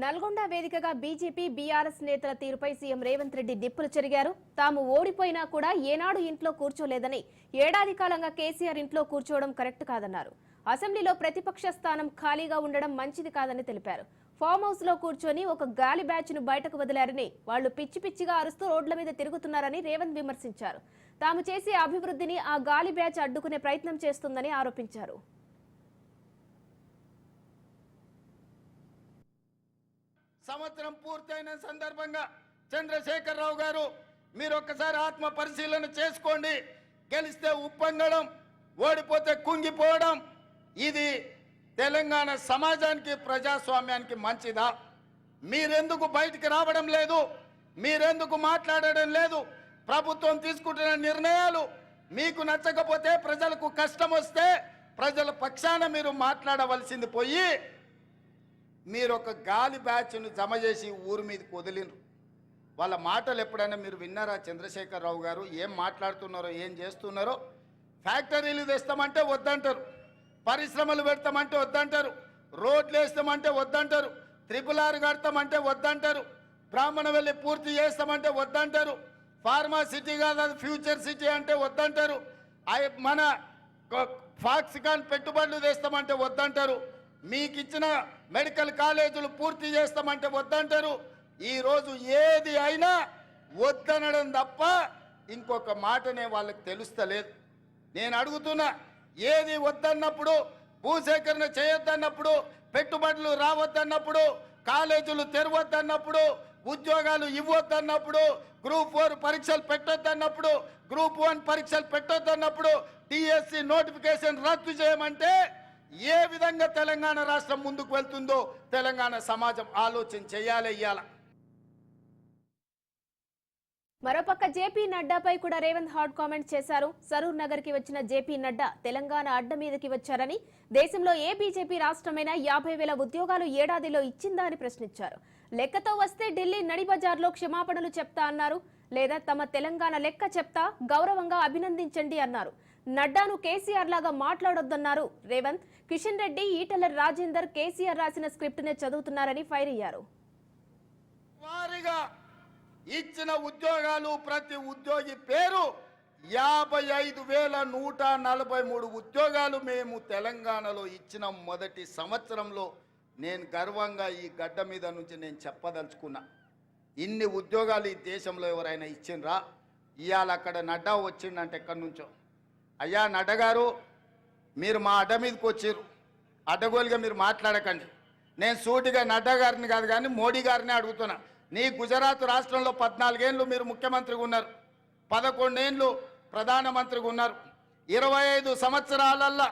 నల్గొండ వేదికగా BJP BRS నేతల తీరుపై సీఎం రేవంత్ రెడ్డి నిప్పులు చెరిగారు. తాము ఓడిపోయినా కూడా ఏనాడు ఇంట్లో కూర్చోలేదని ఏడాది కాలంగా కేసీఆర్ ఇంట్లో కూర్చోవడం కరెక్ట్ కాదన్నారు. అసెంబ్లీలో ప్రతిపక్ష స్థానం ఖాళీగా ఉండడం మంచిది కాదని తెలిపారు. ఫామ్ హౌస్లో కూర్చొని ఒక గాలి బ్యాచ్ను బయటకు వదిలారని వాళ్ళు పిచ్చి పిచ్చిగా అరుస్తూ రోడ్ల మీద తిరుగుతున్నారని రేవంత్ విమర్శించారు. తాము చేసే అభివృద్ధిని ఆ గాలి బ్యాచ్ అడ్డుకునే ప్రయత్నం చేస్తుందని ఆరోపించారు. సంవత్సరం పూర్తయిన సందర్భంగా చంద్రశేఖరరావు గారు మీరు ఒక్కసారి ఆత్మ పరిశీలన చేసుకోండి. గెలిస్తే ఉప్పొంగడం ఓడిపోతే కుంగిపోవడం ఇది తెలంగాణ సమాజానికి ప్రజాస్వామ్యానికి మంచిదా? మీరెందుకు బయటికి రావడం లేదు? మీరెందుకు మాట్లాడడం లేదు? ప్రభుత్వం తీసుకుంటున్న నిర్ణయాలు మీకు నచ్చకపోతే ప్రజలకు కష్టం వస్తే ప్రజల పక్షాన మీరు మాట్లాడవలసింది పోయి మీరు ఒక గాలి బ్యాచ్ను జమ చేసి ఊరి మీదకి వదిలినరు వాళ్ళ మాటలు ఎప్పుడైనా మీరు విన్నారా? చంద్రశేఖరరావు గారు ఏం మాట్లాడుతున్నారో ఏం చేస్తున్నారో? ఫ్యాక్టరీలు తెస్తామంటే వద్దంటారు. పరిశ్రమలు పెడతామంటే వద్దంటారు. రోడ్లు వేస్తామంటే వద్దంటారు. త్రిపుల్ ఆర్ కడతామంటే వద్దంటారు. బ్రాహ్మణ వెళ్ళి పూర్తి చేస్తామంటే వద్దంటారు. ఫార్మా సిటీ కాదు అది ఫ్యూచర్ సిటీ అంటే వద్దంటారు. మన కొ- ఫాక్సికాన్ పెట్టుబడులు తెస్తామంటే వద్దంటారు. మీకు ఇచ్చిన మెడికల్ కాలేజీలు పూర్తి చేస్తామంటే వద్దంటారు. ఈరోజు ఏది అయినా వద్దనడం తప్ప ఇంకొక మాటనే వాళ్ళకి తెలుస్తలేదు. నేను అడుగుతున్నా ఏది వద్దన్నప్పుడు భూసేకరణ చేయొద్దన్నప్పుడు పెట్టుబడులు రావద్దన్నప్పుడు కాలేజీలు తెరవద్దన్నప్పుడు ఉద్యోగాలు ఇవ్వద్దన్నప్పుడు గ్రూప్ ఫోర్ పరీక్షలు పెట్టొద్దన్నప్పుడు గ్రూప్ వన్ పరీక్షలు పెట్టొద్దన్నప్పుడు టీఎస్సీ నోటిఫికేషన్ రద్దు చేయమంటే ఏ విధంగా తెలంగాణ రాష్ట్రం ముందుకు వెళ్తుందో తెలంగాణ సమాజం ఆలోచన చేయాలి ఇయ్యాల. మరోపక్క జేపీ నడ్డాపై కూడా రేవంత్ హాట్ కామెంట్ చేశారు. సరూర్ నగర్కి వచ్చిన జేపీ నడ్డా తెలంగాణ అడ్డ మీదకి వచ్చారని దేశంలో ఏ బీజేపీ రాష్ట్రమైనా యాభై వేల ఉద్యోగాలు ఏడాదిలో ఇచ్చిందా అని ప్రశ్నించారు. లెక్కతో వస్తే ఢిల్లీ నడిబజార్లో క్షమాపణలు చెప్తా అన్నారు. లేదా తమ తెలంగాణ లెక్క చెప్తా గౌరవంగా అభినందించండి అన్నారు. నడ్డాను కేసీఆర్ లాగా మాట్లాడొద్దన్నారు. రేవంత్ కిషన్ రెడ్డి ఈటెల రాజేందర్ కేసీఆర్ రాసిన స్క్రిప్ట్ నే చదువుతున్నారని ఫైర్ అయ్యారు. వారిగా ఇచ్చిన ఉద్యోగాలు ప్రతి ఉద్యోగి పేరు యాభై ఐదు వేల నూట నలభై మూడు ఉద్యోగాలు మేము తెలంగాణలో ఇచ్చిన మొదటి సంవత్సరంలో నేను గర్వంగా ఈ గడ్డ మీద నుంచి నేను చెప్పదలుచుకున్నా. ఇన్ని ఉద్యోగాలు ఈ దేశంలో ఎవరైనా ఇచ్చిండ్రా? ఇవాళ అక్కడ నడ్డా వచ్చిండంటే ఎక్కడి నుంచో? అయ్యా నడ్డగారు మీరు మా అడ్డ మీదకి వచ్చారు. అడ్డగోలుగా మీరు మాట్లాడకండి. నేను సూటిగా నడ్డా గారిని కాదు కానీ మోడీ గారిని అడుగుతున్నా. నీ గుజరాత్ రాష్ట్రంలో పద్నాలుగేళ్ళు మీరు ముఖ్యమంత్రిగా ఉన్నారు. పదకొండేళ్ళు ప్రధానమంత్రిగా ఉన్నారు. ఇరవై ఐదు సంవత్సరాలల్లా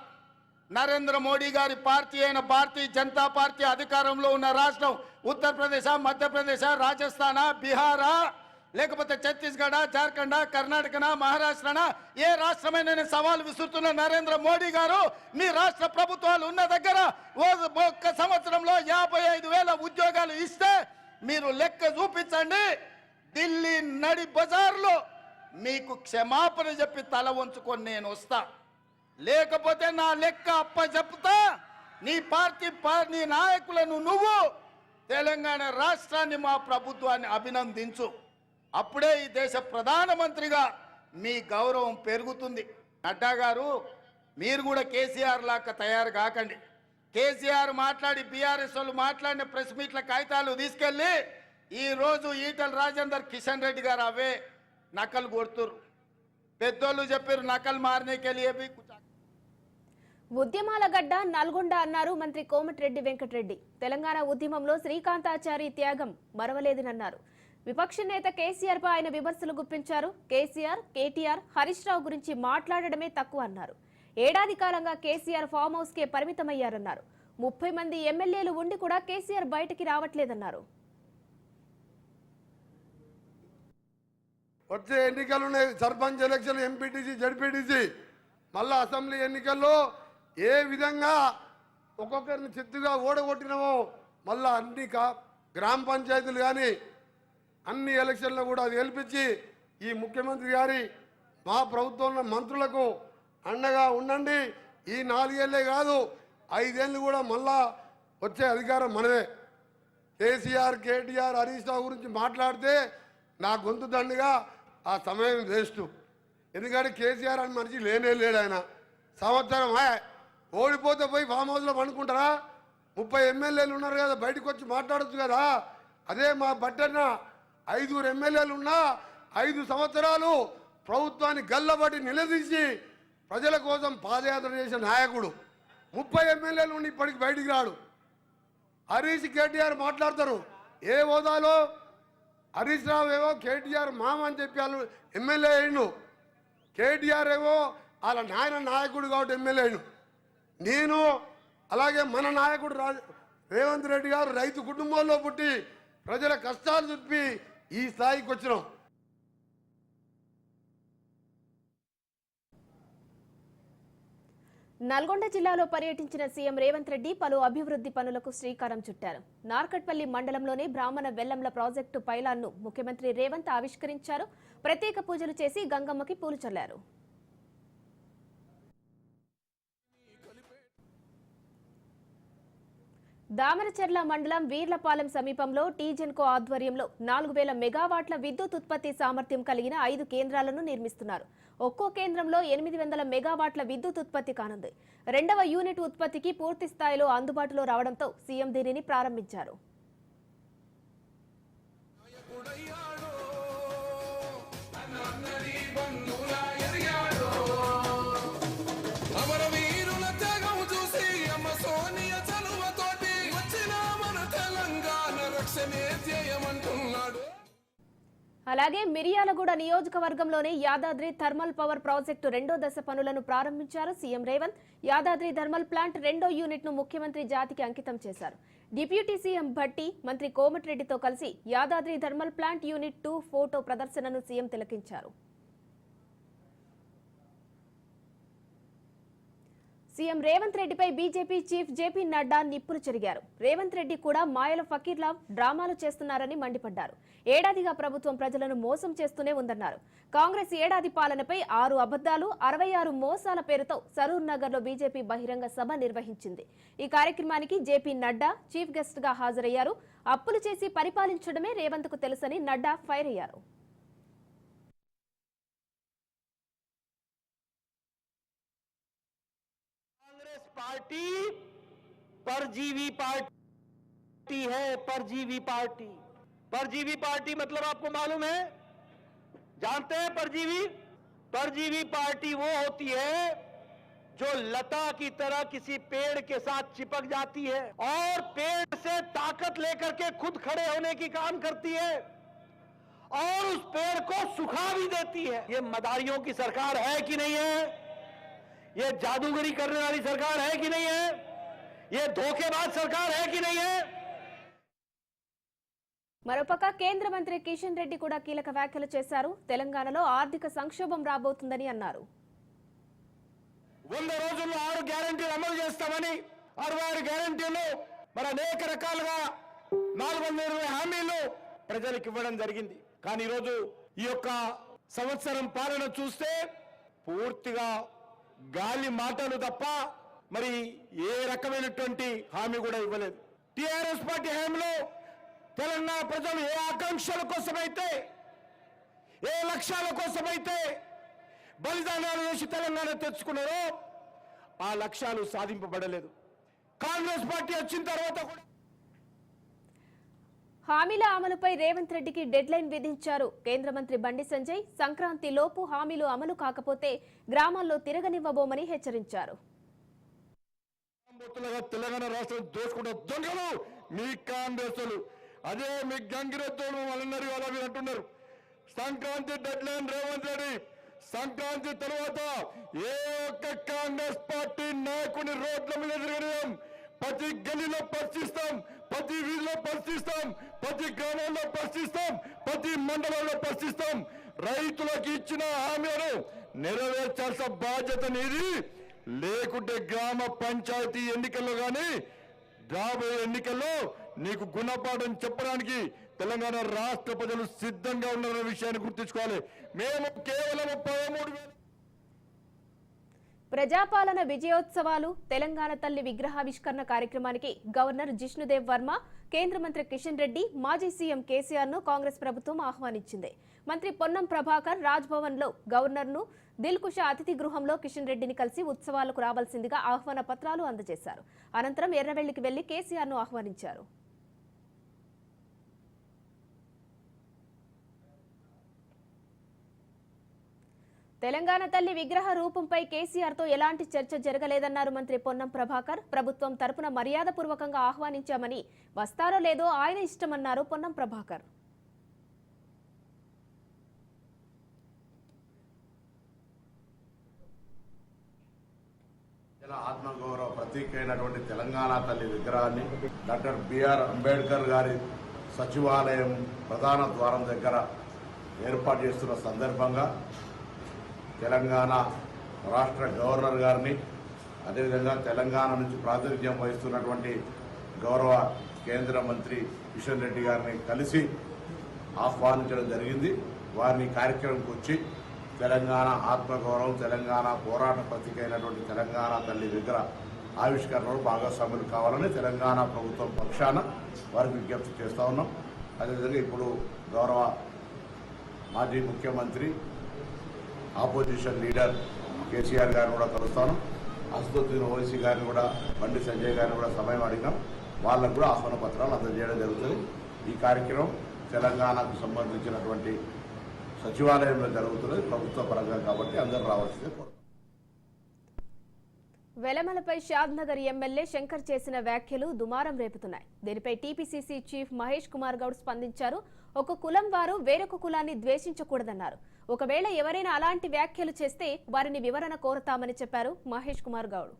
నరేంద్ర మోడీ గారి పార్టీ అయిన భారతీయ జనతా పార్టీ అధికారంలో ఉన్న రాష్ట్రం ఉత్తరప్రదేశ్ మధ్యప్రదేశ్ రాజస్థానా బీహారా లేకపోతే ఛత్తీస్గఢ జార్ఖండ్ కర్ణాటకనా మహారాష్ట్రనా? ఏ రాష్ట్రమైన సవాల్ విసురుతున్న నరేంద్ర మోడీ గారు మీ రాష్ట్ర ప్రభుత్వాలు ఉన్న దగ్గర ఓ- ఒక్క సంవత్సరంలో యాభై ఐదు వేల ఉద్యోగాలు ఇస్తే మీరు లెక్క చూపించండి. ఢిల్లీ నడి బజార్లో మీకు క్షమాపణ చెప్పి తల వంచుకొని నేను వస్తా. లేకపోతే నా లెక్క అప్ప చెప్తా నీ పార్టీ నీ నాయకులను నువ్వు తెలంగాణ రాష్ట్రాన్ని మా ప్రభుత్వాన్ని అభినందించు. అప్పుడే ఈ దేశ ప్రధానమంత్రిగా మీ గౌరవం పెరుగుతుంది. నడ్డా గారు మీరు కూడా కేసీఆర్ లాగా తయారు కాకండి. కేసీఆర్ మాట్లాడి బీఆర్ఎస్ వాళ్ళు మాట్లాడిన ప్రెస్ మీట్ల కాగితాలు తీసుకెళ్ళి ఈరోజు ఈటల రాజేందర్ కిషన్ రెడ్డి గారు అవే నకలు కొడుతురు పెద్దోళ్ళు చెప్పారు నకలు మారినకెళ్ళి ఉద్యమాల గడ్డ నల్గొండ అన్నారు మంత్రి కోమటిరెడ్డి వెంకటరెడ్డి. తెలంగాణ ఉద్యమంలో శ్రీకాంతాచారి త్యాగం మరవలేదనన్నారు. విపక్ష నేత కేసీఆర్ పై ఆయన విమర్శలు గుప్పించారు. కేసీఆర్ కేటీఆర్ హరీష్ రావు గురించి మాట్లాడడమే తక్కువ అన్నారు. ఏడాది కాలంగా కేసీఆర్ ఫామ్ హౌస్ కే పరిమితమయ్యారన్నారు. ముప్పై మంది ఎమ్మెల్యేలు ఉండి కూడా కేసీఆర్ బయటికి రావట్లేదన్నారు. వచ్చే ఎన్నికలు ఉన్నాయి సర్పంచ్ ఎలక్షన్ ఎంపీటీసీ జడ్పీటీసీ మళ్ళా అసెంబ్లీ ఎన్నికల్లో ఏ విధంగా ఒక్కొక్కరిని చిత్తుగా ఓడగొట్టినామో మళ్ళా అన్ని గ్రామ పంచాయతీలు కానీ అన్ని ఎలక్షన్లు కూడా గెలిపించి ఈ ముఖ్యమంత్రి గారి మా ప్రభుత్వంలో మంత్రులకు అండగా ఉండండి. ఈ నాలుగేళ్ళే కాదు ఐదేళ్ళు కూడా మళ్ళా వచ్చే అధికారం మనదే. కేసీఆర్ కేటీఆర్ హరీష్ రావు గురించి మాట్లాడితే నా గొంతు దండుగా ఆ సమయం వేస్ట్. ఎందుకంటే కేసీఆర్ అని మనిషి లేనే లేడు ఆయన. సంవత్సరం ఓడిపోతే పోయి ఫామ్ హౌస్లో పండుకుంటారా? ముప్పై ఎమ్మెల్యేలు ఉన్నారు కదా బయటకు వచ్చి మాట్లాడొచ్చు కదా. అదే మా బట్టన్న ఐదుగురు ఎమ్మెల్యేలు ఉన్నా ఐదు సంవత్సరాలు ప్రభుత్వాన్ని గల్లబట్టి నిలదీసి ప్రజల కోసం పాదయాత్ర చేసిన నాయకుడు. ముప్పై ఎమ్మెల్యేలు ఉండి ఇప్పటికి బయటికి రాడు. హరీష్ కేటీఆర్ మాట్లాడతారు. ఏ హోదాలో? హరీష్ రావు ఏవో కేటీఆర్ మామ అని చెప్పి వాళ్ళు ఎమ్మెల్యే అయ్యిండు. కేటీఆర్ ఏవో వాళ్ళ నాయన నాయకుడు కాబట్టి ఎమ్మెల్యే అయ్యిండు. నేను అలాగే మన నాయకుడు రేవంత్ రెడ్డి గారు రైతు కుటుంబంలో పుట్టి ప్రజల కష్టాలు చెప్పి ఈ స్థాయికి వచ్చినాం. నల్గొండ జిల్లాలో పర్యటించిన సీఎం రేవంత్ రెడ్డి పలు అభివృద్ధి పనులకు శ్రీకారం చుట్టారు. నార్కట్పల్లి మండలంలోని బ్రాహ్మణ వెల్లంల ప్రాజెక్టు పైలాన్ను ముఖ్యమంత్రి రేవంత్ ఆవిష్కరించారు. ప్రత్యేక పూజలు చేసి గంగమ్మకి పూలు చల్లారు. దామరచెర్ల మండలం వీర్లపాలెం సమీపంలో టీజెన్కో ఆధ్వర్యంలో నాలుగు వేల మెగావాట్ల విద్యుత్ ఉత్పత్తి సామర్థ్యం కలిగిన ఐదు కేంద్రాలను నిర్మిస్తున్నారు. ఒక్కో కేంద్రంలో ఎనిమిది వందల మెగావాట్ల విద్యుత్ ఉత్పత్తి కానుంది. రెండవ యూనిట్ ఉత్పత్తికి పూర్తి స్థాయిలో అందుబాటులో రావడంతో సీఎం దీనిని ప్రారంభించారు. అలాగే మిరియాలగూడ నియోజకవర్గంలోని యాదాద్రి థర్మల్ పవర్ ప్రాజెక్టు రెండో దశ పనులను ప్రారంభించారు CM Revanth. Yadadri thermal plant రెండో యూనిట్ను ముఖ్యమంత్రి జాతికి అంకితం చేశారు. డిప్యూటీ సీఎం భట్టి మంత్రి కోమటిరెడ్డితో కలిసి Yadadri thermal plant unit two photo ప్రదర్శనను సీఎం తిలకించారు. సీఎం రేవంత్ రెడ్డిపై బీజేపీ చీఫ్ జేపీ నడ్డా నిప్పులు చెరిగారు. రేవంత్ రెడ్డి కూడా మాయల ఫకీర్లా డ్రామాలు చేస్తున్నారని మండిపడ్డారు. ఏడాదిగా ప్రభుత్వం ప్రజలను మోసం చేస్తూనే ఉందన్నారు. కాంగ్రెస్ ఏడాది పాలనపై ఆరు అబద్దాలు అరవై ఆరు మోసాల పేరుతో సరూర్ నగర్లో బీజేపీ బహిరంగ సభ నిర్వహించింది. ఈ కార్యక్రమానికి జేపీ నడ్డా చీఫ్ గెస్ట్గా హాజరయ్యారు. అప్పులు చేసి పరిపాలించడమే రేవంత్కు తెలుసని నడ్డా ఫైర్ అయ్యారు. पार्टी परजीवी पार्टी है, परजीवी पार्टी। परजीवी पार्टी मतलब आपको मालूम है? जानते हैं परजीवी? परजीवी पार्टी वो होती है जो लता की तरह किसी पेड़ के साथ चिपक जाती है और पेड़ से ताकत लेकर के खुद खड़े होने की काम करती है और उस पेड़ को सुखा भी देती है। ये मदारियों की सरकार है कि नहीं है? ये जादूगरी करने वाली सरकार है कि नहीं है ये धोखेबाज सरकार है कि नहीं है మరోపక్క కేంద్ర మంత్రి కిషన్ రెడ్డి కూడా కీలక వ్యాఖ్యలు చేశారు తెలంగాణలో ఆర్థిక సంక్షోభం రాబోతుందని అన్నారు వంద రోజుల్లో ఆరు గ్యారంటీలు అమలు చేస్తామని అరవై ఆరు గ్యారంటీలు మరి అనేక రకాలుగా నాలుగు వందల ఇరవై హామీలు ప్రజలకు ఇవ్వడం జరిగింది కానీ ఈరోజు ఈ యొక్క సంవత్సరం పాలన చూస్తే పూర్తిగా గాలి మాటలు తప్ప మరి ఏ రకమైనటువంటి హామీ కూడా ఇవ్వలేదు. టిఆర్ఎస్ పార్టీ హామీలో తెలంగాణ ప్రజలు ఏ ఆకాంక్షల కోసమైతే ఏ లక్ష్యాల కోసమైతే బలిదానాలు చేసి తెలంగాణ తెచ్చుకున్నారో ఆ లక్ష్యాలు సాధింపబడలేదు. కాంగ్రెస్ పార్టీ వచ్చిన తర్వాత కూడా హామీల అమలుపై రేవంత్ రెడ్డికి డెడ్ లైన్ విధించారు. కేంద్ర మంత్రి బండి సంజయ్ సంక్రాంతి లోపు హామీలు అమలు కాకపోతే గ్రామాల్లో తిరగనివ్వబోమని హెచ్చరించారు. తెలంగాణ రాష్ట్రం దోచుకుంటే దొంగలు మీ అదే మీ గంగిరెద్దులు వాళ్ళన్నారు అలా మీరు అంటున్నారు. Sankranti deadline Revanth Reddy. సంక్రాంతి తర్వాత ఏ ఒక్క కాంగ్రెస్ పార్టీ నాయకుని రోడ్ల మీద తిరగడం ప్రతి గల్లీలో పరిశీలిస్తాం ప్రతి వీధిలో పరిశీలిస్తాం. ప్రతి గ్రామంలో ప్రశ్నిస్తాం ప్రతి మండలంలో ప్రశ్నిస్తాం. రైతులకు ఇచ్చిన హామీలను నెరవేర్చాల్సిన బాధ్యత నీది. లేకుంటే గ్రామ పంచాయతీ ఎన్నికల్లో కానీ రాబోయే ఎన్నికల్లో నీకు గుణపాఠం చెప్పడానికి తెలంగాణ రాష్ట్ర ప్రజలు సిద్ధంగా ఉన్నారనే విషయాన్ని గుర్తుంచుకోవాలి. మేము కేవలం పదమూడు వేలు ప్రజాపాలన విజయోత్సవాలు తెలంగాణ తల్లి విగ్రహావిష్కరణ కార్యక్రమానికి గవర్నర్ జిష్ణుదేవ్ వర్మ కేంద్ర మంత్రి కిషన్ రెడ్డి మాజీ సీఎం కేసీఆర్ను కాంగ్రెస్ ప్రభుత్వం ఆహ్వానించింది. మంత్రి పొన్నం ప్రభాకర్ రాజ్భవన్లో గవర్నర్ను దిల్కుష అతిథి గృహంలో కిషన్ రెడ్డిని కలిసి ఉత్సవాలకు రావాల్సిందిగా ఆహ్వాన పత్రాలు అందజేశారు. అనంతరం ఎర్రవెల్లికి వెళ్ళి కేసీఆర్ను ఆహ్వానించారు. తెలంగాణ తల్లి విగ్రహ రూపంపై కేసీఆర్తో ఎలాంటి చర్చ జరగలేదన్నారు మంత్రి పొన్నం ప్రభాకర్. ప్రభుత్వం తరపున మర్యాదపూర్వకంగా ఆహ్వానించామని వస్తారో లేదో ఆయన ఇష్టమన్నారు పొన్నం ప్రభాకర్. ఆత్మగౌరవ ప్రతీక అయినటువంటి తెలంగాణ తల్లి విగ్రహాన్ని డాక్టర్ బిఆర్ అంబేద్కర్ గారి సచివాలయం ప్రధాన ద్వారం దగ్గర ఏర్పాటు చేస్తున్న సందర్భంగా తెలంగాణ రాష్ట్ర గవర్నర్ గారిని అదేవిధంగా తెలంగాణ నుంచి ప్రాతినిధ్యం వహిస్తున్నటువంటి గౌరవ కేంద్ర మంత్రి కిషన్ రెడ్డి గారిని కలిసి ఆహ్వానించడం జరిగింది. వారిని కార్యక్రమంకి వచ్చి తెలంగాణ ఆత్మగౌరవం తెలంగాణ పోరాట ప్రతీక అయినటువంటి తెలంగాణ తల్లి దగ్గర ఆవిష్కరణలో భాగస్వాములు కావాలని తెలంగాణ ప్రభుత్వం పక్షాన వారికి విజ్ఞప్తి చేస్తూ ఉన్నాం. అదేవిధంగా ఇప్పుడు గౌరవ మాజీ ముఖ్యమంత్రి ఆపోజిషన్ లీడర్ కేసీఆర్ గారిని కూడా కలుస్తాను. అసదుద్దీన్ ఓవైసీ గారిని కూడా బండి సంజయ్ గారిని కూడా సమయం అడిగినాం వాళ్ళకు కూడా ఆహ్వాన పత్రాలు అందజేయడం జరుగుతుంది. ఈ కార్యక్రమం తెలంగాణకు సంబంధించినటువంటి సచివాలయంలో జరుగుతున్నది. ప్రభుత్వ పరంగా కాబట్టి అందరూ రావాల్సిందే వెలమలపై షాద్ నగర్ ఎమ్మెల్యే శంకర్ చేసిన వ్యాఖ్యలు దుమారం రేపుతున్నాయి. దీనిపై టీపీసీసీ చీఫ్ మహేష్ కుమార్ గౌడ్ స్పందించారు. ఒక కులం వారు వేరొక కులాన్ని ద్వేషించకూడదన్నారు. ఒకవేళ ఎవరైనా అలాంటి వ్యాఖ్యలు చేస్తే వారిని వివరణ కోరతామని చెప్పారు మహేష్ కుమార్ గౌడ్.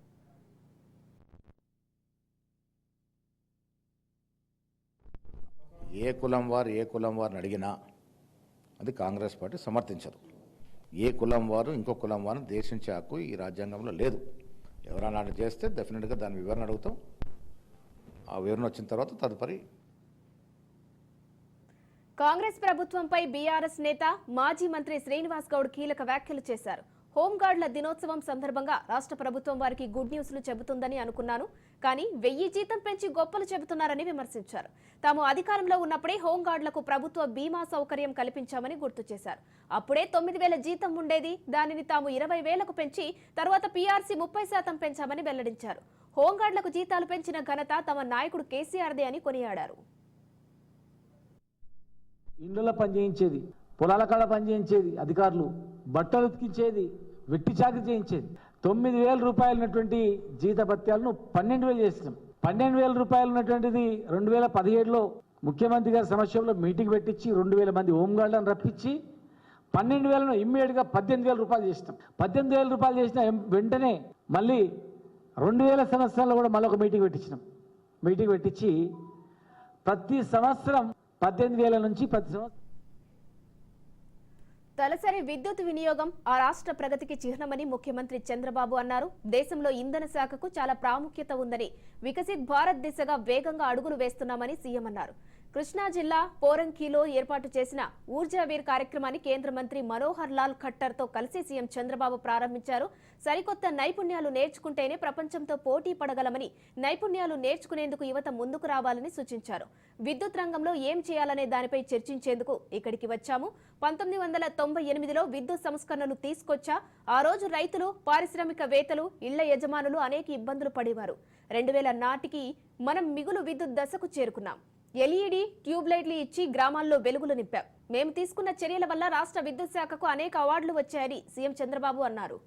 ఏ కులం వారు ఏ కులం వారిని అడిగినా అది కాంగ్రెస్ పార్టీ సమర్థించదు. ఏ కులం వారు ఇంకో కులం వారిని దేశించే హక్కు ఈ రాజ్యాంగంలో లేదు. ఎవరైనా చేస్తే డెఫినెట్గా దాని వివరణ అడుగుతాం. ఆ వివరణ వచ్చిన తర్వాత తదుపరి కాంగ్రెస్ ప్రభుత్వంపై బీఆర్ఎస్ నేత మాజీ మంత్రి శ్రీనివాస్ గౌడ్ కీలక వ్యాఖ్యలు చేశారు. హోంగార్డుల దినోత్సవం సందర్భంగా రాష్ట్ర ప్రభుత్వం వారికి గుడ్ న్యూస్లు చెబుతుందని అనుకున్నాను. కానీ వెయ్యి జీతం పెంచి గొప్పలు చెబుతున్నారని విమర్శించారు. తాము అధికారంలో ఉన్నప్పుడే హోంగార్డులకు ప్రభుత్వ బీమా సౌకర్యం కల్పించామని గుర్తు చేశారు. అప్పుడే తొమ్మిది వేల జీతం ఉండేది. దానిని తాము ఇరవై వేలకు పెంచి తర్వాత పీఆర్సీ ముప్పై శాతం పెంచామని వెల్లడించారు. హోంగార్డులకు జీతాలు పెంచిన ఘనత తమ నాయకుడు కేసీఆర్దే అని కొనియాడారు. ఇండ్లలో పనిచేయించేది పొలాల కాడ పనిచేయించేది అధికారులు బట్టలు ఉతికించేది వెట్టి చాకరీ చేయించేది. తొమ్మిది వేల రూపాయలు ఉన్నటువంటి జీతభత్యాలను పన్నెండు వేలు చేసినాం. పన్నెండు వేల రూపాయలు ఉన్నటువంటిది రెండు వేల పదిహేడులో ముఖ్యమంత్రి గారి సమక్షంలో మీటింగ్ పెట్టించి రెండు వేల మంది హోంగార్డులను రప్పించి పన్నెండు వేలను ఇమ్మీడియట్గా పద్దెనిమిది వేల రూపాయలు చేసినాం. పద్దెనిమిది వేల రూపాయలు చేసిన వెంటనే మళ్ళీ రెండు వేల సంవత్సరాల్లో కూడా మళ్ళీ ఒక మీటింగ్ పెట్టించినాం. మీటింగ్ పెట్టించి ప్రతి సంవత్సరం పద్దెనిమిది వేల నుంచి పది తలసరి విద్యుత్ వినియోగం ఆ రాష్ట్ర ప్రగతికి చిహ్నమని ముఖ్యమంత్రి చంద్రబాబు అన్నారు. దేశంలో ఇంధన శాఖకు చాలా ప్రాముఖ్యత ఉందని వికసిత్ భారత్ దిశగా వేగంగా అడుగులు వేస్తున్నామని సీఎం అన్నారు. కృష్ణా జిల్లా పోరంకిలో ఏర్పాటు చేసిన ఊర్జావీర్ కార్యక్రమాన్ని కేంద్ర మంత్రి మనోహర్ లాల్ ఖట్టర్తో కలిసి సీఎం చంద్రబాబు ప్రారంభించారు. సరికొత్త నైపుణ్యాలు నేర్చుకుంటేనే ప్రపంచంతో పోటీ పడగలమని నైపుణ్యాలు నేర్చుకునేందుకు యువత ముందుకు రావాలని సూచించారు. విద్యుత్ రంగంలో ఏం చేయాలనే దానిపై చర్చించేందుకు ఇక్కడికి వచ్చాము. పంతొమ్మిది వందల తొంభై ఎనిమిదిలో విద్యుత్ సంస్కరణలు తీసుకొచ్చా ఆ రోజు రైతులు పారిశ్రామికవేత్తలు ఇళ్ళ యజమానులు అనేక ఇబ్బందులు పడేవారు. రెండు వేల నాటికి మనం మిగులు విద్యుత్ దశకు చేరుకున్నాం. ఎల్ఈడి ట్యూబ్ లైట్లు ఇచ్చి గ్రామాల్లో వెలుగులు నింపాం. మేము తీసుకున్న చర్యల వల్ల రాష్ట్ర విద్యుత్ శాఖకు అనేక అవార్డులు వచ్చాయని సీఎం చంద్రబాబు అన్నారు.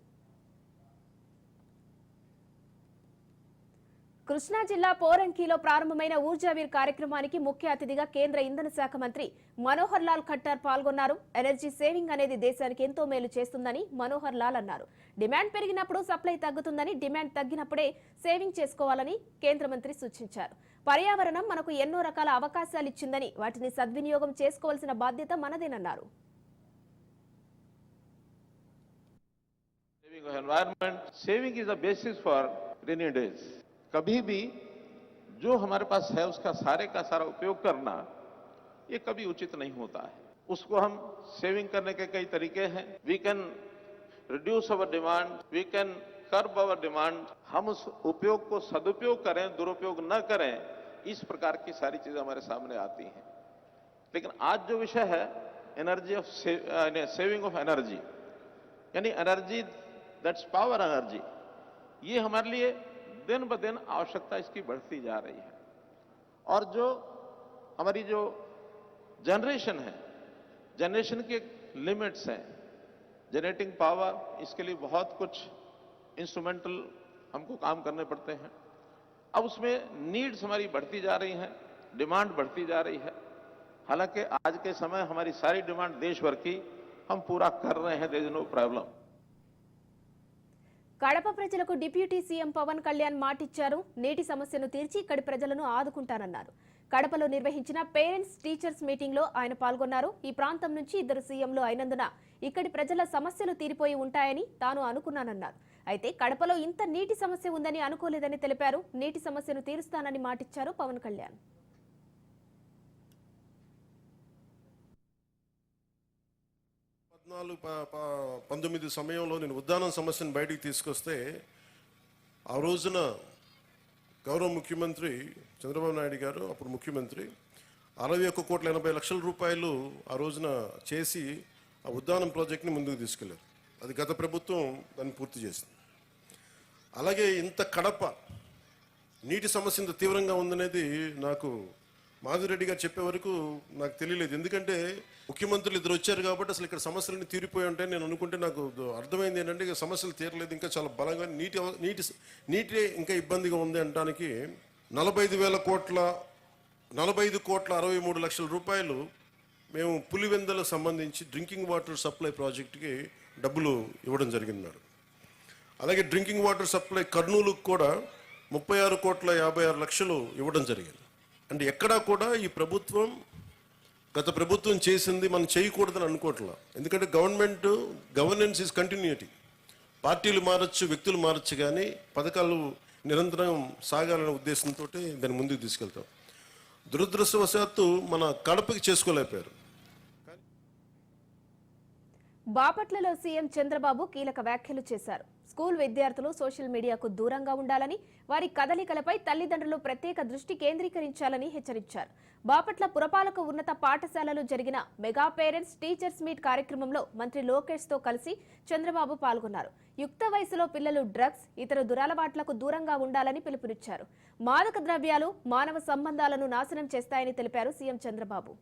కృష్ణా జిల్లా పోరంకిలో ప్రారంభమైన ఊర్జావీర్ కార్యక్రమానికి ముఖ్య అతిథిగా కేంద్ర ఇంధన శాఖ మంత్రి మనోహర్ లాల్ ఖట్టర్ పాల్గొన్నారు. ఎనర్జీ సేవింగ్ అనేది దేశానికి ఎంతో మేలు చేస్తుందని మనోహర్ లాల్ అన్నారు. డిమాండ్ పెరిగినప్పుడు సప్లై తగ్గుతుందని డిమాండ్ తగ్గినప్పుడే సేవింగ్ చేసుకోవాలని కేంద్ర మంత్రి సూచించారు. పర్యావరణం మనకు ఎన్నో రకాల అవకాశాలు ఇచ్చిందని వాటిని సద్వినియోగం చేసుకోవాల్సిన బాధ్యత మనదేనన్నారు saving of environment, saving is the basis for rainy days. कभी भी जो हमारे पास है उसका सारे का सारा उपयोग करना ये कभी उचित नहीं होता है उसको हम सेविंग करने के कई तरीके हैं we can reduce our demand we can curb our demand, हम उस उपयोग को सदुपयोग करें, दुरुपयोग न करें, इस प्रकार की सारी चीज़ें हमारे सामने आती हैं। लेकिन आज जो विषय है energy of saving of energy यानी एनर्जी दैट्स पावर एनर्जी ये हमारे लिए दिन ब दिन आवश्यकता इसकी बढ़ती जा रही है। और जो हमारी जो जनरेशन है जनरेशन के लिमिट्स हैं जनरेटिंग पावर इसके लिए बहुत कुछ इंस्ट्रूमेंटल हमको काम करने पड़ते हैं अब उसमें नीड्स हमारी बढ़ती जा रही हैं डिमांड बढ़ती जा रही है हालांकि आज के समय हमारी सारी डिमांड देश भर की हम पूरा कर रहे हैं there is no problem Kadapa ప్రజలకు డిప్యూటీ సీఎం పవన్ కళ్యాణ్ మాటిచ్చారు నీటి సమస్యను తీర్చి ఇక్కడి ప్రజలను ఆదుకుంటానన్నారు కడపలో నిర్వహించిన పేరెంట్స్ టీచర్స్ మీటింగ్ లో ఆయన పాల్గొన్నారు ఈ ప్రాంతం నుంచి ఇద్దరు సీఎంలు అయినందున ఇక్కడి ప్రజల సమస్యలు తీరిపోయి ఉంటాయని తాను అనుకున్నానన్నారు అయితే కడపలో ఇంత నీటి సమస్య ఉందని అనుకోలేదని తెలిపారు. నీటి సమస్యను తీరుస్తానని మాటిచ్చారు పవన్ కళ్యాణ్. పద్నాలుగు ప- ప- పంతొమ్మిది సమయంలో నేను ఉద్దానం సమస్యను బయటికి తీసుకొస్తే ఆ రోజున గౌరవ ముఖ్యమంత్రి చంద్రబాబు నాయుడు గారు అప్పుడు ముఖ్యమంత్రి అరవై ఒక్క కోట్ల ఎనభై లక్షల రూపాయలు ఆ రోజున చేసి ఆ ఉద్దానం ప్రాజెక్ట్ని ముందుకు తీసుకెళ్ళారు. అది గత ప్రభుత్వం దాన్ని పూర్తి చేసింది. అలాగే ఇంత కడప నీటి సమస్య ఇంత తీవ్రంగా ఉందనేది నాకు మాధురెడ్డి గారు చెప్పే వరకు నాకు తెలియలేదు. ఎందుకంటే ముఖ్యమంత్రులు ఇద్దరు వచ్చారు కాబట్టి అసలు ఇక్కడ సమస్యలన్నీ తీరిపోయి ఉంటాయి నేను అనుకుంటే నాకు అర్థమైంది ఏంటంటే ఇక సమస్యలు తీరలేదు. ఇంకా చాలా బలంగా నీటి నీటి నీటి ఇంకా ఇబ్బందిగా ఉంది అనడానికి నలభై ఐదు వేల కోట్ల నలభై ఐదు కోట్ల అరవై మూడు లక్షల రూపాయలు మేము పులివెందలకు సంబంధించి డ్రింకింగ్ వాటర్ సప్లై ప్రాజెక్టుకి డబ్బులు ఇవ్వడం జరిగింది మేడం అలాగే డ్రింకింగ్ వాటర్ సప్లై కర్నూలుకు కూడా ముప్పై ఆరు కోట్ల యాభై ఆరు లక్షలు ఇవ్వడం జరిగింది. అంటే ఎక్కడా కూడా ఈ ప్రభుత్వం గత ప్రభుత్వం చేసింది మనం చేయకూడదని అనుకోవట్లా. ఎందుకంటే గవర్నమెంట్ గవర్నెన్స్ ఈజ్ కంటిన్యూటీ పార్టీలు మారచ్చు వ్యక్తులు మారచ్చు కానీ పథకాలు నిరంతరం సాగాలనే ఉద్దేశంతో దాన్ని ముందుకు తీసుకెళ్తాం. దురదృష్టవశాత్తు మన కడపకి చేసుకోలేకపోయారు. బాపట్లలో సీఎం చంద్రబాబు కీలక వ్యాఖ్యలు చేశారు. స్కూల్ విద్యార్థులు సోషల్ మీడియాకు దూరంగా ఉండాలని వారి కదలికలపై తల్లిదండ్రులు ప్రత్యేక దృష్టి కేంద్రీకరించాలని హెచ్చరించారు. బాపట్ల పురపాలక ఉన్నత పాఠశాలలో జరిగిన మెగా పేరెంట్స్ టీచర్స్ మీట్ కార్యక్రమంలో మంత్రి లోకేష్తో కలిసి చంద్రబాబు పాల్గొన్నారు. యుక్త వయసులో పిల్లలు డ్రగ్స్ ఇతర దురలవాట్లకు దూరంగా ఉండాలని పిలుపునిచ్చారు. మాదక ద్రవ్యాలు మానవ సంబంధాలను నాశనం చేస్తాయని తెలిపారు సీఎం చంద్రబాబు.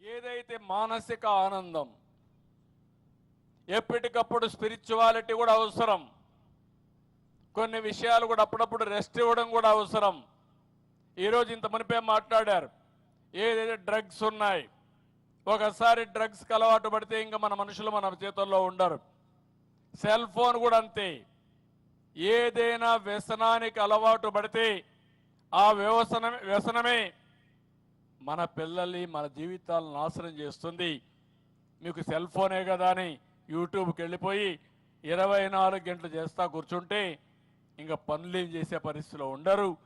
ఏదైతే మానసిక ఆనందం ఎప్పటికప్పుడు స్పిరిచువాలిటీ కూడా అవసరం. కొన్ని విషయాలు కూడా అప్పుడప్పుడు రెస్ట్ ఇవ్వడం కూడా అవసరం. ఈరోజు ఇంత మునిపే మాట్లాడారు. ఏదైతే డ్రగ్స్ ఉన్నాయి ఒకసారి డ్రగ్స్కి అలవాటు పడితే ఇంకా మన మనుషులు మన చేతుల్లో ఉండరు. సెల్ ఫోన్ కూడా అంతే. ఏదైనా వ్యసనానికి అలవాటు పడితే ఆ వ్యవసనమే వ్యసనమే మన పిల్లల్ని మన జీవితాలను నాశనం చేస్తుంది. మీకు సెల్ ఫోనే కదా అని యూట్యూబ్కి వెళ్ళిపోయి ఇరవై నాలుగు గంటలు చేస్తా కూర్చుంటే ఇంకా పనులు ఏం చేసే పరిస్థితిలో ఉండరు.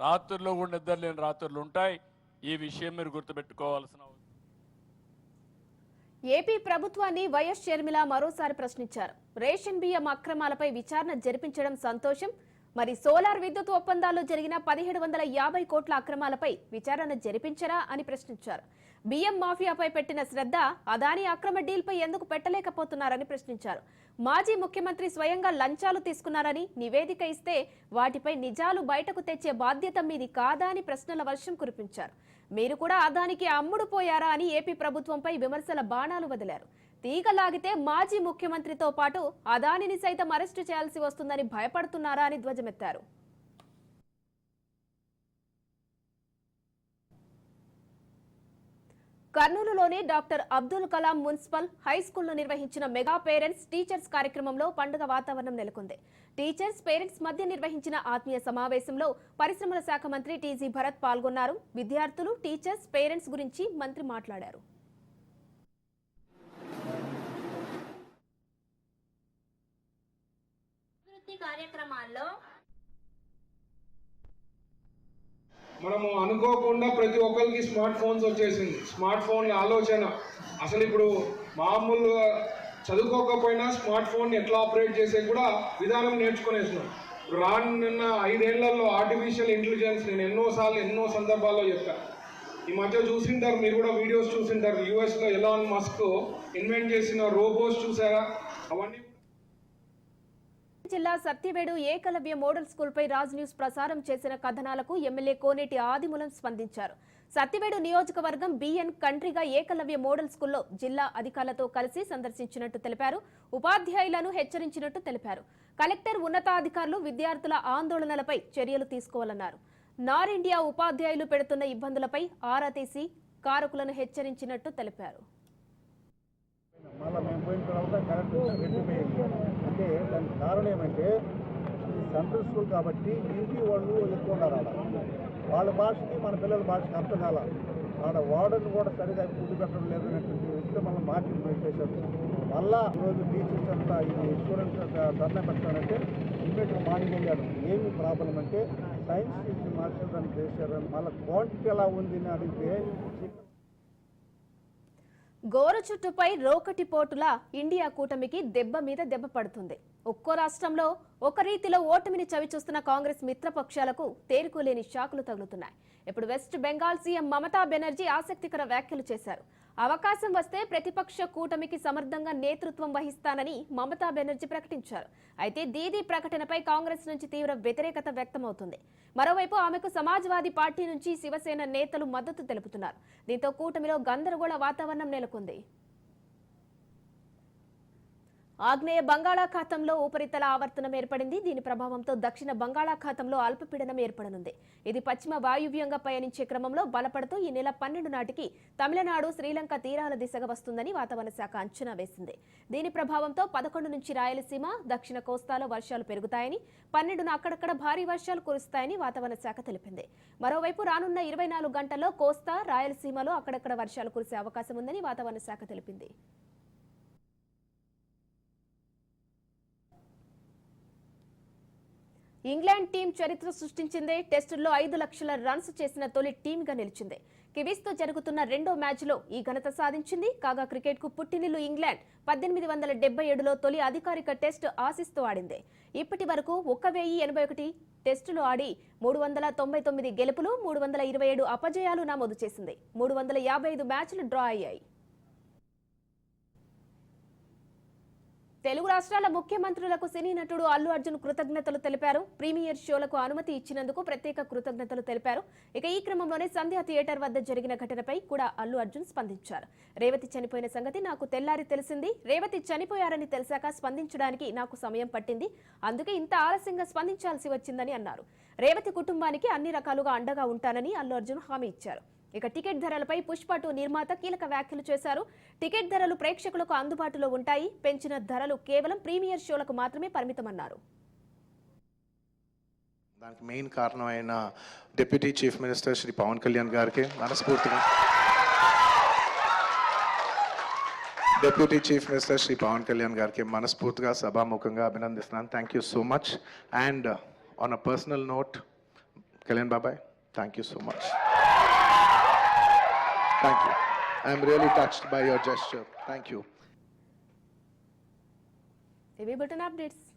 రాత్రుల్లో కూడా నిద్ర లేని రాత్రులు ఉంటాయి. ఈ విషయం మీరు గుర్తుపెట్టుకోవాల్సిన అవసరం. ఏపీ ప్రభుత్వాన్ని వైఎస్ షర్మిల మరోసారి ప్రశ్నించారు. రేషన్ బియ్యం అక్రమాలపై విచారణ జరిపించడం సంతోషం మరి సోలార్ విద్యుత్ ఒప్పందాల్లో జరిగిన పదిహేడు వందల యాభై కోట్ల అక్రమాలపై విచారణ జరిపించరా అని ప్రశ్నించారు. బియ్యం మాఫియాపై పెట్టిన శ్రద్ధ అదాని అక్రమ డీల్పై ఎందుకు పెట్టలేకపోతున్నారని ప్రశ్నించారు. మాజీ ముఖ్యమంత్రి స్వయంగా లంచాలు తీసుకున్నారని నివేదిక ఇస్తే వాటిపై నిజాలు బయటకు తెచ్చే బాధ్యత మీది కాదా అని ప్రశ్నల వర్షం కురిపించారు. మీరు కూడా అదానికి అమ్ముడు పోయారా అని ఏపీ ప్రభుత్వంపై విమర్శల బాణాలు వదిలారు. తీగ లాగితే మాజీ ముఖ్యమంత్రితో పాటు అదానిని సైతం అరెస్టు చేయాల్సి వస్తుందని భయపడుతున్నారా అని ధ్వజమెత్తారు. కర్నూలులోని doctor Abdul Kalam municipal high స్కూల్లో నిర్వహించిన మెగా పేరెంట్స్ టీచర్స్ కార్యక్రమంలో పండుగ వాతావరణం నెలకొంది. టీచర్స్ పేరెంట్స్ మధ్య నిర్వహించిన ఆత్మీయ సమావేశంలో పరిశ్రమల శాఖ మంత్రి టీజీ భరత్ పాల్గొన్నారు. విద్యార్థులు టీచర్స్ పేరెంట్స్ గురించి మంత్రి మాట్లాడారు. అభివృద్ధి కార్యక్రమాల్లో మనము అనుకోకుండా ప్రతి ఒక్కరికి స్మార్ట్ ఫోన్స్ వచ్చేసింది. స్మార్ట్ ఫోన్ల ఆలోచన. అసలు ఇప్పుడు మామూలుగా చదువుకోకపోయినా స్మార్ట్ ఫోన్ ఎట్లా ఆపరేట్ చేసే కూడా విధానం నేర్చుకునేసినాం. రానున్న ఐదేళ్ళలో ఆర్టిఫిషియల్ ఇంటెలిజెన్స్ నేను ఎన్నోసార్లు ఎన్నో సందర్భాల్లో చెప్పా. ఈ మధ్య చూసింటారు మీరు కూడా వీడియోస్ చూసింటారు. యూఎస్లో ఎలాన్ మస్క్ ఇన్వెంట్ చేసిన రోబోస్ చూసారా? అవన్నీ జిల్లా సత్యవేడు ఏకలవ్య మోడల్ స్కూల్పై రాజ్ న్యూస్ ప్రసారం చేసిన కథనాలకు ఎమ్మెల్యే కోనేటి ఆదిమూలం స్పందించారు. సత్యవేడు నియోజకవర్గం బిఎన్ కంట్రీగా ఏకలవ్య మోడల్ స్కూల్లో జిల్లా అధికారులతో కలిసి సందర్శించినట్టు తెలిపారు. ఉపాధ్యాయులను హెచ్చరించినట్టు తెలిపారు. కలెక్టర్ ఉన్నతాధికారులు విద్యార్థుల ఆందోళనలపై చర్యలు తీసుకోవాలన్నారు. నార్ ఇండియా ఉపాధ్యాయులు పెడుతున్న ఇబ్బందులపై ఆరా తీసి కారకులను హెచ్చరించినట్టు తెలిపారు. అంటే దానికి కారణం ఏమంటే ఈ సెంట్రల్ స్కూల్ కాబట్టి ఇంటి వాళ్ళు ఎక్కువ ఉన్నారు ఆడ. వాళ్ళ భాషకి మన పిల్లల భాషకి అర్థం కాల. ఆడ వార్డన్ కూడా సరిగా ఫుడ్ పెట్టడం లేదు అనేటువంటి విషయం మళ్ళీ మార్కెట్ పెట్టేశారు మళ్ళా ఈరోజు టీచర్స్ అంతా ఈ స్టూడెంట్స్ ధర్నా పెట్టారంటే ఇమ్మీడియట్గా మార్నింగ్ వెళ్ళాను ఏమి ప్రాబ్లం అంటే సైన్స్ టీచర్ మార్చడానికి చేశారు. మళ్ళీ క్వాంటిటీ ఎలా ఉంది అని అడిగితే గోరు చుట్టుపై రోకటి పోటుల ఇండియా కూటమికి దెబ్బ మీద దెబ్బ పడుతుంది. ఒక్కో రాష్ట్రంలో ఒక రీతిలో ఓటమిని చవిచూస్తున్న కాంగ్రెస్ మిత్రపక్షాలకు తేరుకోలేని షాకులు తగులుతున్నాయి. ఇప్పుడు వెస్ట్ బెంగాల్ సీఎం మమతా బెనర్జీ ఆసక్తికర వ్యాఖ్యలు చేశారు. అవకాశం వస్తే ప్రతిపక్ష కూటమికి సమర్థంగా నేతృత్వం వహిస్తానని మమతా బెనర్జీ ప్రకటించారు. అయితే దీదీ ప్రకటనపై కాంగ్రెస్ నుంచి తీవ్ర వ్యతిరేకత వ్యక్తమవుతుంది. మరోవైపు ఆమెకు సమాజ్వాదీ పార్టీ నుంచి శివసేన నేతలు మద్దతు తెలుపుతున్నారు. దీంతో కూటమిలో గందరగోళ వాతావరణం నెలకొంది. ఆగ్నేయ బంగాళాఖాతంలో ఉపరితల ఆవర్తనం ఏర్పడింది. దీని ప్రభావంతో దక్షిణ బంగాళాఖాతంలో అల్పపీడనం ఏర్పడనుంది. ఇది పశ్చిమ వాయువ్యంగా పయనించే క్రమంలో బలపడుతూ ఈ నెల పన్నెండు నాటికి తమిళనాడు శ్రీలంక తీరాల దిశగా వస్తుందని వాతావరణ శాఖ అంచనా వేసింది. దీని ప్రభావంతో పదకొండు నుంచి రాయలసీమ దక్షిణ కోస్తాలో వర్షాలు పెరుగుతాయని పన్నెండున అక్కడక్కడ భారీ వర్షాలు కురుస్తాయని వాతావరణ శాఖ తెలిపింది. మరోవైపు రానున్న ఇరవై నాలుగు గంటల్లో కోస్తా రాయలసీమలో అక్కడక్కడ వర్షాలు కురిసే అవకాశం ఉందని వాతావరణ శాఖ తెలిపింది. ఇంగ్లాండ్ టీం చరిత్ర సృష్టించిందే. టెస్టుల్లో ఐదు లక్షల రన్స్ చేసిన తొలి టీంగా నిలిచింది. కివీస్తో జరుగుతున్న రెండో మ్యాచ్లో ఈ ఘనత సాధించింది. కాగా క్రికెట్కు పుట్టినిల్లు ఇంగ్లాండ్. పద్దెనిమిది వందల డెబ్బై ఏడులో తొలి అధికారిక టెస్ట్ ఆసీస్తో ఆడింది. ఇప్పటి వరకు ఒక వెయ్యి ఎనభై ఒకటి టెస్టులు ఆడి మూడు వందల తొంభై తొమ్మిది గెలుపులు మూడు వందల ఇరవై ఏడు అపజయాలు నమోదు చేసింది. మూడు వందల యాభై ఐదు మ్యాచ్లు డ్రా అయ్యాయి. తెలుగు రాష్ట్రాల ముఖ్యమంత్రులకు సినీ నటుడు అల్లు అర్జున్ కృతజ్ఞతలు తెలిపారు. ప్రీమియర్ షోలకు అనుమతి ఇచ్చినందుకు ప్రత్యేక కృతజ్ఞతలు తెలిపారు. ఇక ఈ క్రమంలోనే సంధ్య థియేటర్ వద్ద జరిగిన ఘటనపై కూడా అల్లు అర్జున్ స్పందించారు. రేవతి చనిపోయిన సంగతి నాకు తెల్లారి తెలిసింది. రేవతి చనిపోయారని తెలిసాక స్పందించడానికి నాకు సమయం పట్టింది. అందుకే ఇంత ఆలస్యంగా స్పందించాల్సి వచ్చిందని అన్నారు. రేవతి కుటుంబానికి అన్ని రకాలుగా అండగా ఉంటానని అల్లు అర్జున్ హామీ ఇచ్చారు. ఇక టికెట్ ధరలపై పుష్ప టూ నిర్మాత కీలక వ్యాఖ్యలు చేశారు. టికెట్ ధరలు ప్రేక్షకులకు అందుబాటులో ఉంటాయి. పెంచిన ధరలు కేవలం ప్రీమియర్ షోలకు మాత్రమే పరిమితమన్నారు. దానికి మెయిన్ కారణమైన deputy chief minister Shri Pawan Kalyan గారికి మనస్ఫూర్తిగా deputy chief minister Shri Pawan Kalyan గారికి మనస్ఫూర్తిగా సభాముఖంగా అభినందిస్తున్నాను. Thank you so much and on a personal note Kalyan బాబాయ్ thank you so much Thank you. I'm really touched by your gesture. Thank you. TV button updates.